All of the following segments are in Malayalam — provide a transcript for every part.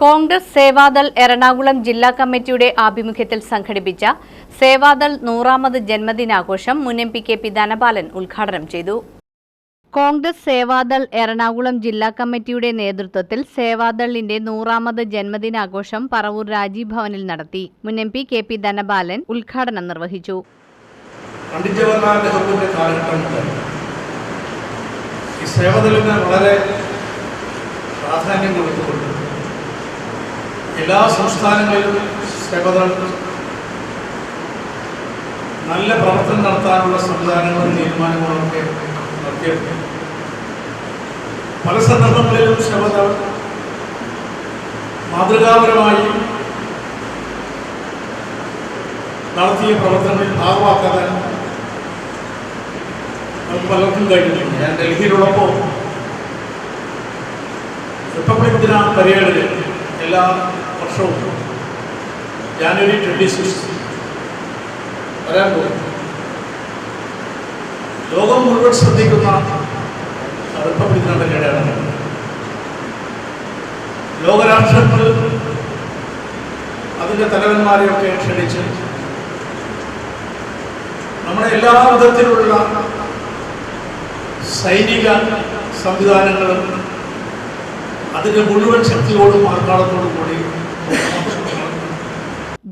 കോൺഗ്രസ് സേവാദൾ എറണാകുളം ജില്ലാ കമ്മിറ്റിയുടെ ആഭിമുഖ്യത്തിൽ സംഘടിപ്പിച്ച സേവാദൾ നൂറാമത് ജന്മദിനാഘോഷം മുൻ M P K P Dhanapalan ഉദ്ഘാടനം ചെയ്തു. കോൺഗ്രസ് സേവാദൾ എറണാകുളം ജില്ലാ കമ്മിറ്റിയുടെ നേതൃത്വത്തിൽ സേവാദളിന്റെ നൂറാമത് ജന്മദിനാഘോഷം പറവൂർ രാജീവ് ഭവനിൽ നടത്തി മുൻ M P K P Dhanapalan ഉദ്ഘാടനം നിർവഹിച്ചു. ഈ വളരെ പ്രാധാന്യം കൊടുത്തുകൊണ്ട് എല്ലാ സംസ്ഥാനങ്ങളിലും സ്റ്റെപ്പതൾ നല്ല പ്രവർത്തനം നടത്താനുള്ള സംവിധാനങ്ങളും തീരുമാനങ്ങളൊക്കെ നടത്തിയിട്ടുണ്ട് പല സന്ദർഭങ്ങളിലും സേവതൾ മാതൃകാപരമായി നടത്തിയ പ്രവർത്തനങ്ങളിൽ ഭാഗമാക്കാൻ നമുക്ക് പലർക്കും കഴിഞ്ഞിട്ടുണ്ട്. ഞാൻ ഡൽഹിയിലുള്ളപ്പോൾ റിപ്പബ്ലിക് ദിന പരേഡിൽ എല്ലാ വർഷവും ജാനുവരി ട്വന്റി സിക്സ് വരാൻ പോകുന്നു. ലോകം മുഴുവൻ ശ്രദ്ധിക്കുന്ന റിപ്പബ്ലിക് ദിന പരേഡാണ് ലോകരാഷ്ട്രങ്ങൾ അതിന്റെ തലവന്മാരെയൊക്കെ ക്ഷണിച്ച് നമ്മുടെ എല്ലാ വിധത്തിലുള്ള സൈനിക സംവിധാനങ്ങളും അതിന്റെ മുഴുവൻ ശക്തിയോടും ആർക്കാടത്തോടും കൂടി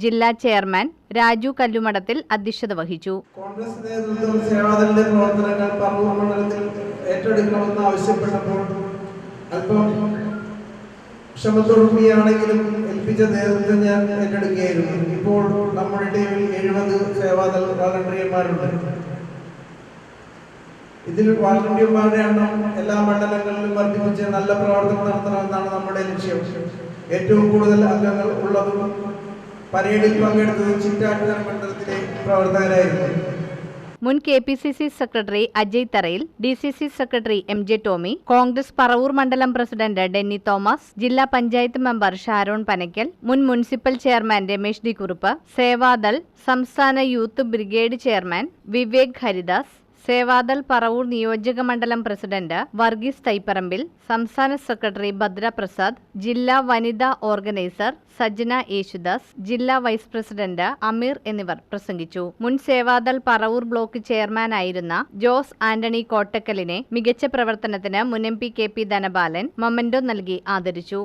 ജില്ലാ ചെയർമാൻ രാജു കല്ലുമടത്തിൽ അധ്യക്ഷത വഹിച്ചു. കോൺഗ്രസ് നേതൃത്വം സേവാദളിന്റെ പ്രവർത്തനങ്ങൾ പറവൂർ മണ്ഡലത്തിൽ ഏറ്റെടുക്കണമെന്ന് ആവശ്യപ്പെട്ടപ്പോൾ അല്പം ക്ഷമത്തോടുകൂടിയാണെങ്കിലും ഏൽപ്പിച്ച നേതൃത്വം ഞാൻ ഏറ്റെടുക്കുകയായിരുന്നു. ഇപ്പോൾ നമ്മുടെ ടീമിൽ എഴുപത് സേവാദൾ വാളണ്ടിയർമാരുണ്ട്. ഇതിൽ വാളണ്ടിയർമാരുടെ എണ്ണം എല്ലാ മണ്ഡലങ്ങളിലും വർദ്ധിപ്പിച്ച് നല്ല പ്രവർത്തനം നടത്തണമെന്നാണ് നമ്മുടെ ലക്ഷ്യം. ഏറ്റവും കൂടുതൽ അംഗങ്ങൾ ഉള്ളതും പരേഡിൽ പങ്കെടുത്തത് ചിറ്റാറ്റുകര മണ്ഡലത്തിലെ പ്രവർത്തകരായിരുന്നു. മുൻ K P C C secretary Ajay Tharayil D C C secretary M J Tomy Congress Paravur മണ്ഡലം പ്രസിഡന്റ് ഡെന്നി തോമസ് ജില്ലാ പഞ്ചായത്ത് മെമ്പർ ഷാരോൺ പനയ്ക്കൽ മുൻ municipal chairman Ramesh D Kurup Sevadal സംസ്ഥാന youth brigade chairman Vivek Haridas Sevadal Paravur നിയോജക മണ്ഡലം പ്രസിഡന്റ് വർഗീസ് തൈപ്പറമ്പിൽ സംസ്ഥാന സെക്രട്ടറി ഭദ്ര പ്രസാദ് ജില്ലാ വനിതാ ഓർഗനൈസർ സജ്ന യേശുദാസ് ജില്ലാ വൈസ് പ്രസിഡന്റ് അമീർ എന്നിവർ പ്രസംഗിച്ചു. മുൻ സേവാദൾ പറവൂർ ബ്ലോക്ക് ചെയർമാനായിരുന്ന ജോസ് ആന്റണി കോട്ടക്കലിനെ മികച്ച പ്രവർത്തനത്തിന് മുൻ M P K P Dhanapalan memento നൽകി ആദരിച്ചു.